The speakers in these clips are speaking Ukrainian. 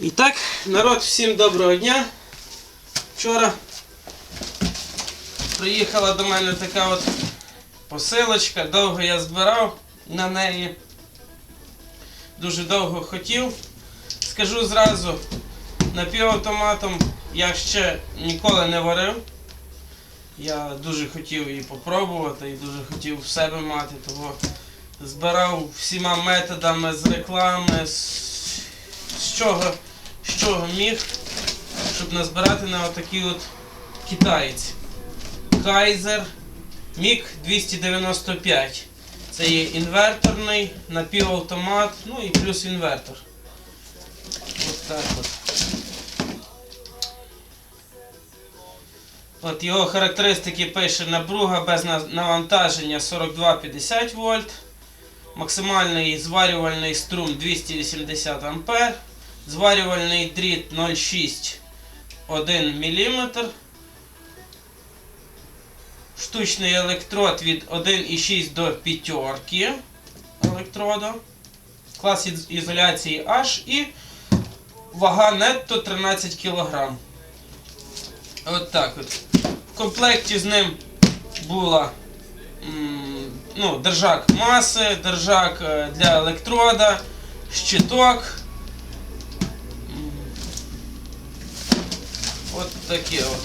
І так, народ, всім доброго дня. Вчора приїхала до мене така от посилочка, довго я збирав на неї. Дуже довго хотів. Скажу зразу, напівавтоматом я ще ніколи не варив. Я дуже хотів її попробувати і дуже хотів в себе мати, того збирав всіма методами з реклами, з, з чого, чого міг, щоб назбирати на отакі от китайці. Kaiser MiG 295. Це є інверторний, напівавтомат, ну і плюс інвертор. От так от. От його характеристики пише напруга без навантаження 42-50 вольт. Максимальний зварювальний струм 280 А. Зварювальний дріт 0,6 1 мм. Штучний електрод від 1,6 до 5 електрода. Клас ізоляції H і вага нетто 13 кг. От так от. В комплекті з ним була ну, держак маси, держак е, для електрода, щиток. От таке от.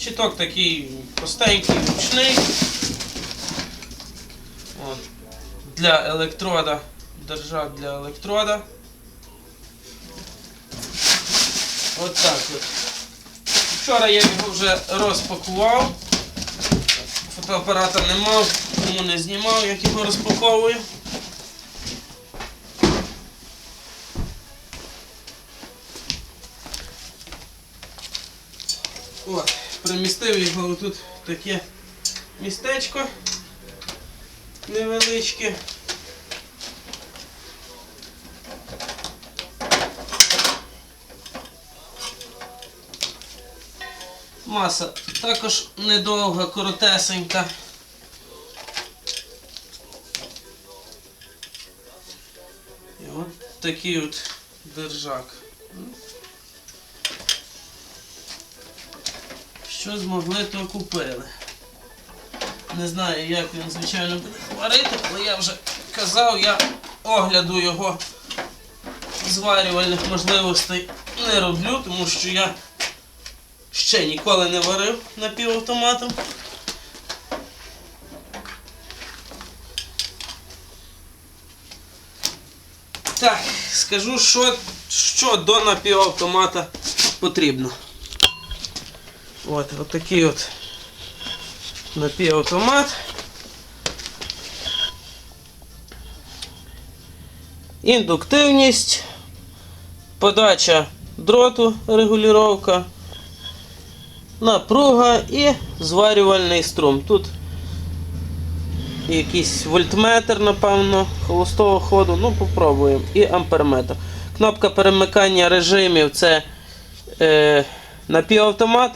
Щиток такий простенький, ручний. От. Для електрода. Держак для електрода. От так от. Вчора я його вже розпакував. Фотоапарата не мав, тому не знімав, як його розпаковую. От, примістив його тут таке містечко невеличке. Маса також недовга, коротесенька. І от такий от держак. Що змогли, то купили. Не знаю, як він, звичайно, буде варити, але я вже казав, я огляду його зварювальних можливостей не роблю, тому що я ще ніколи не варив напівавтоматом. Так, скажу, що, що до напівавтомата потрібно. От, от такий от напівавтомат. Індуктивність, подача дроту, регулювання, напруга і зварювальний струм. Тут якийсь вольтметр, напевно, холостого ходу. Ну, попробуємо. І амперметр. Кнопка перемикання режимів це е, напівавтомат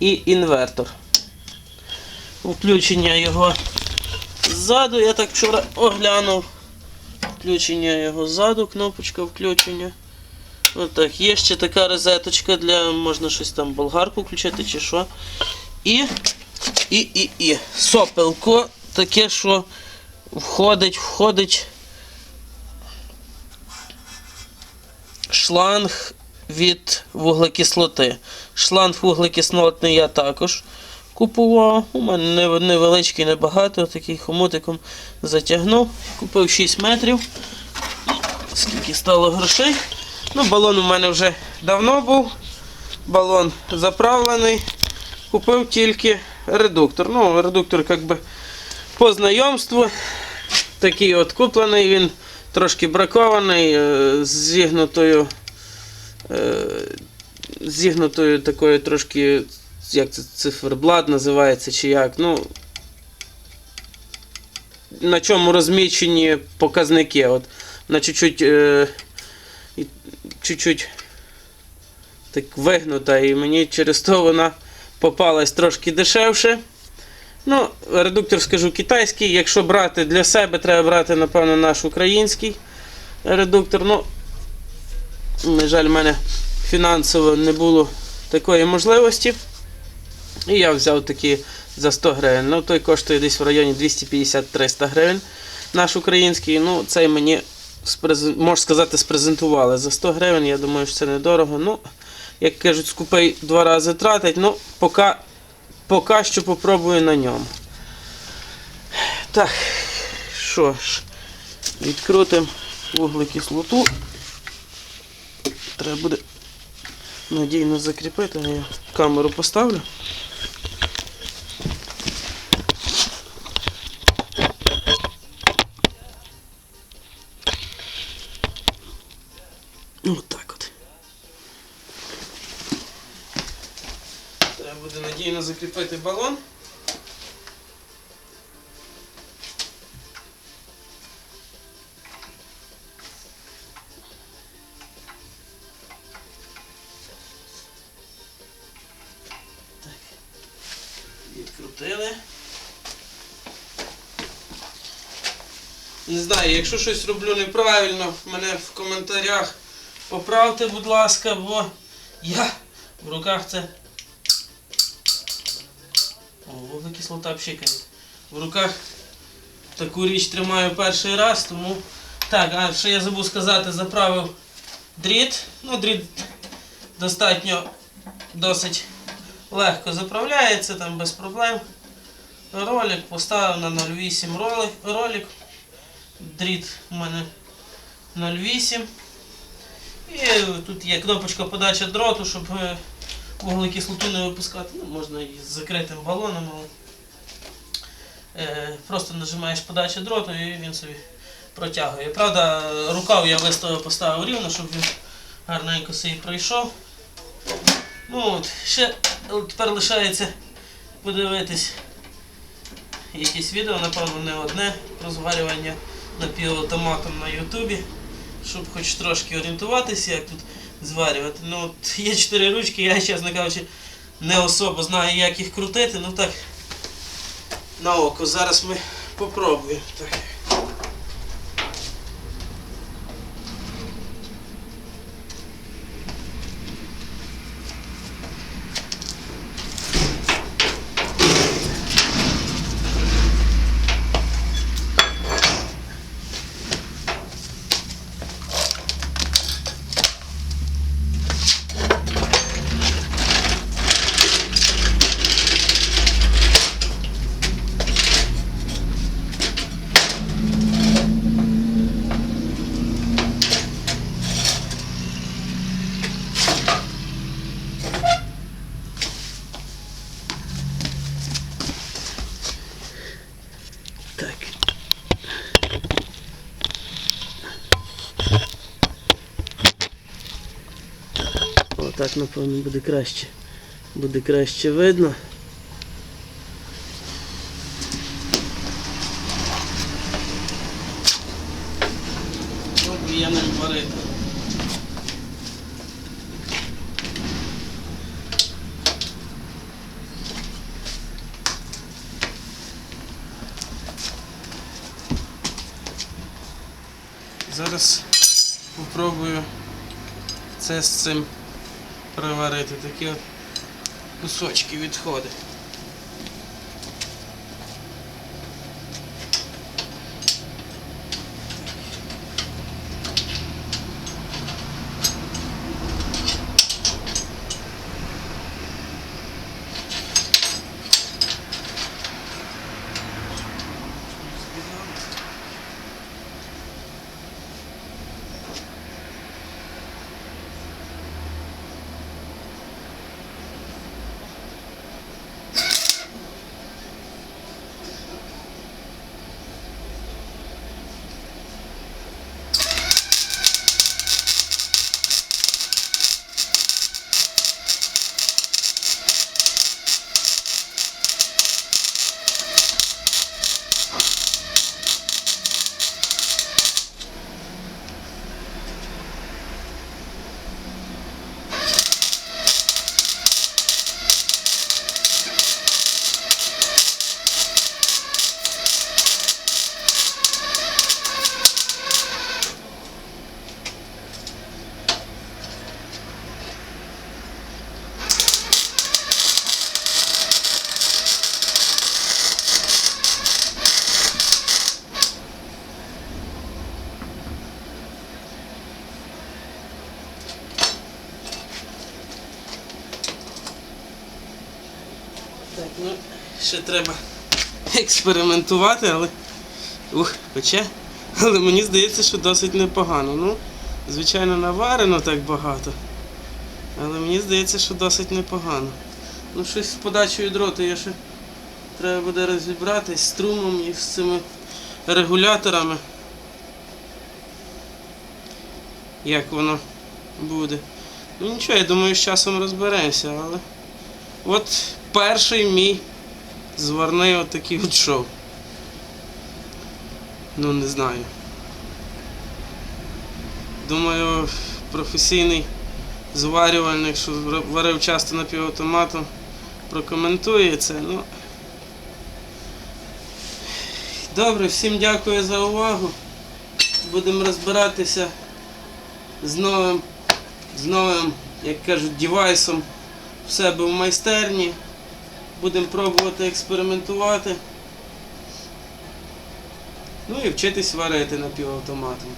і інвертор. Включення його ззаду, я так вчора оглянув. Включення його ззаду, кнопочка включення. Отак, є ще така розеточка для можна щось там болгарку включити чи що. І, і, і, і. Сопелко таке, що входить, входить шланг від вуглекислоти. Шланг вуглекислотний я також купував. У мене невеличкий, небагато, такий хомутиком затягнув. Купив 6 метрів. Скільки стало грошей. Ну, балон у мене вже давно був. Балон заправлений. Купив тільки редуктор. Ну, редуктор як би по знайомству. Такий от куплений, він трошки бракований, е, зігнутою. Е, зігнутою такою трошки, як це циферблат називається, чи як. Ну, на чому розмічені показники. От, на чуть-чуть, е, так вигнута, і мені через то вона попалась трошки дешевше. Ну, редуктор скажу китайський. Якщо брати для себе, треба брати, напевно, наш український. редуктор. Ну, на жаль, в мене фінансово не було такої можливості. І я взяв такі за 100 гривень. Ну, той коштує десь в районі 250-300 гривень. Наш український. Ну, цей мені можна сказати, спрезентували за 100 гривень. Я думаю, що це недорого. Ну, як кажуть, скупий два рази тратить. Ну, поки, поки що попробую на ньому. Так, що ж, відкрутимо вуглекислоту. Треба буде надійно закріпити, я камеру поставлю. От так от. Треба буде надійно закріпити балон. Відкрутили. Не знаю, якщо щось роблю неправильно, мене в коментарях поправте, будь ласка, бо я в руках це. О, вуглекислота пшикає. В руках таку річ тримаю перший раз, тому. Так, а ще я забув сказати, заправив дріт. Ну, дріт достатньо досить легко заправляється, там без проблем. Ролик поставив на 0,8 ролик, ролик. Дріт у мене 0,8. І тут є кнопочка подача дроту, щоб е, вуглекислоту не випускати. Ну, можна і з закритим балоном, але е, просто нажимаєш подача дроту і він собі протягує. Правда, рукав я виставив, поставив рівно, щоб він гарненько собі пройшов. Ну от, ще тепер лишається подивитись якісь відео, напевно, не одне про зварювання напівавтоматом на Ютубі, щоб хоч трошки орієнтуватися, як тут зварювати. Ну, от є чотири ручки, я, чесно кажучи, не особо знаю, як їх крутити, ну так, на око. Зараз ми попробуємо. Отак, напевно, буде краще. Буде краще видно. Я варити. Зараз попробую це з цим приварити. Такі от кусочки відходи. Ще треба експериментувати, але. Ух, пече. Але мені здається, що досить непогано. Ну, звичайно, наварено так багато. Але мені здається, що досить непогано. Ну, щось з подачею дроту я ще треба буде розібратись з струмом і з цими регуляторами. Як воно буде. Ну нічого, я думаю, з часом розберемося, але. От перший мій зварний отакий от шов. Ну не знаю. Думаю, професійний зварювальник, що варив часто напівавтоматом, прокоментує це. Ну. Добре, всім дякую за увагу. Будемо розбиратися з новим, з новим, як кажуть, девайсом в себе в майстерні. Будемо пробувати експериментувати. Ну і вчитись варити напівавтоматом.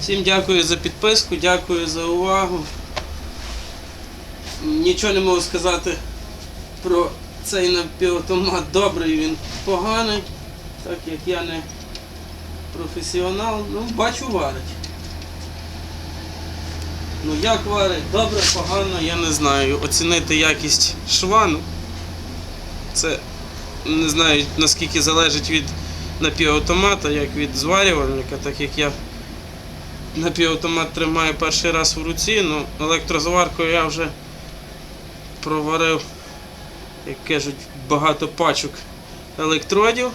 Всім дякую за підписку, дякую за увагу. Нічого не можу сказати про цей напівавтомат. Добрий він поганий, так як я не професіонал, ну бачу варить. Ну як варить, добре, погано, я не знаю. Оцінити якість шва, ну, це не знаю наскільки залежить від напівавтомата, як від зварювальника, так як я напівавтомат тримаю перший раз в руці, ну електрозваркою я вже проварив, як кажуть, багато пачок електродів.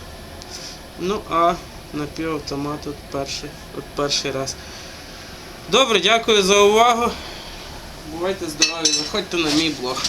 Ну а напівавтомат от перший, от перший раз. Добре, дякую за увагу. Бувайте здорові, заходьте на мій блог.